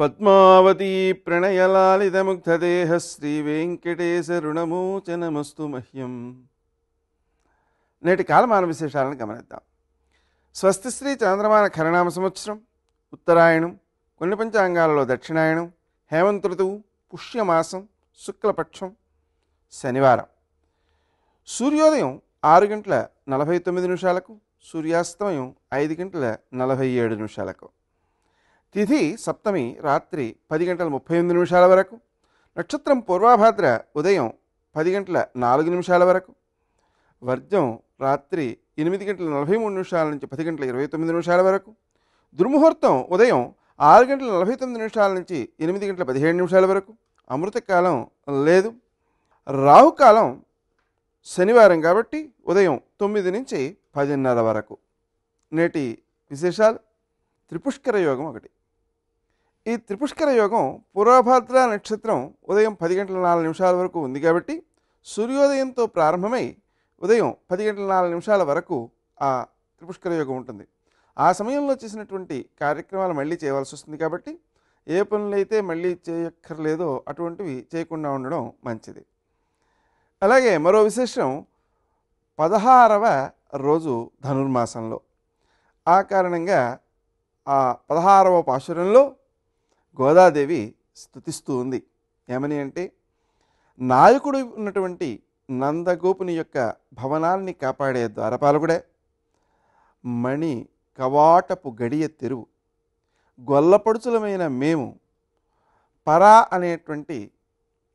పద్మావతీ ప్రణయలాలితముగ్ధదేహ శ్రీ వెంకటేశ రుణమోచనమస్తు మహ్యం. నేటి కాలమాన విశేషాలను గమనిద్దాం. స్వస్తి శ్రీ చంద్రమాన ఖరనామ సంవత్సరం ఉత్తరాయణం కొన్ని పంచాంగాలలో దక్షిణాయనం హేమంత ఋతువు పుష్యమాసం శుక్లపక్షం శనివారం. సూర్యోదయం ఆరు గంటల నలభై తొమ్మిది నిమిషాలకు సూర్యాస్తమయం ఐదు గంటల నలభై ఏడు నిమిషాలకు. తిథి సప్తమి రాత్రి పది గంటల ముప్పై ఎనిమిది నిమిషాల వరకు. నక్షత్రం పూర్వాభాద్ర ఉదయం పది గంటల నాలుగు నిమిషాల వరకు. వర్జం రాత్రి ఎనిమిది గంటల నలభై మూడు నిమిషాల నుంచి పది గంటల ఇరవై తొమ్మిది నిమిషాల వరకు. దుర్ముహూర్తం ఉదయం ఆరు గంటల నలభై తొమ్మిది నిమిషాల నుంచి ఎనిమిది గంటల పదిహేడు నిమిషాల వరకు. అమృతకాలం లేదు. రాహుకాలం శనివారం కాబట్టి ఉదయం తొమ్మిది నుంచి పదిన్నర వరకు. నేటి విశేషాలు. త్రిపుష్కర యోగం ఒకటి. ఈ త్రిపుష్కర యోగం పురాభద్ర నక్షత్రం ఉదయం పది గంటల నాలుగు నిమిషాల వరకు ఉంది కాబట్టి సూర్యోదయంతో ప్రారంభమై ఉదయం పది గంటల నాలుగు నిమిషాల వరకు ఆ త్రిపుష్కర యోగం ఉంటుంది. ఆ సమయంలో చేసినటువంటి కార్యక్రమాలు మళ్ళీ చేయవలసి వస్తుంది కాబట్టి ఏ పనులైతే మళ్ళీ చేయక్కర్లేదో అటువంటివి చేయకుండా ఉండడం మంచిది. అలాగే మరో విశేషం పదహారవ రోజు ధనుర్మాసంలో. ఆ కారణంగా ఆ పదహారవ పాశురంలో గోదాదేవి స్థుతిస్తూ ఉంది. ఏమని అంటే నాయకుడు ఉన్నటువంటి నందగోపుని యొక్క భవనాల్ని కాపాడే ద్వారపాలకుడే. మణి కవాటపు గడియ తెరువు. గొల్లపడుచులమైన మేము పరా అనేటువంటి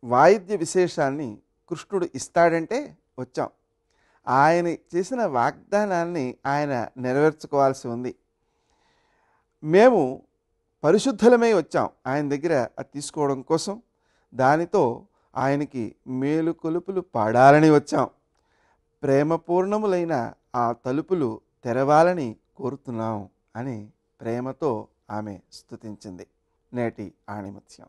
వాయిద్య విశేషాన్ని కృష్ణుడు ఇస్తాడంటే వచ్చాం. ఆయన చేసిన వాగ్దానాన్ని ఆయన నెరవేర్చుకోవాల్సి ఉంది. మేము పరిశుద్ధులమై వచ్చాం. ఆయన దగ్గర అది తీసుకోవడం కోసం దానితో ఆయనకి మేలు కొలుపులు పాడాలని వచ్చాం. ప్రేమపూర్ణములైన ఆ తలుపులు తెరవాలని కోరుతున్నాం అని ప్రేమతో ఆమె స్థుతించింది నేటి ఆణిముత్యం.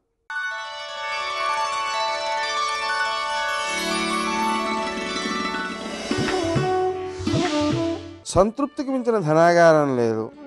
సంతృప్తికి మించిన ధనాగారం లేదు.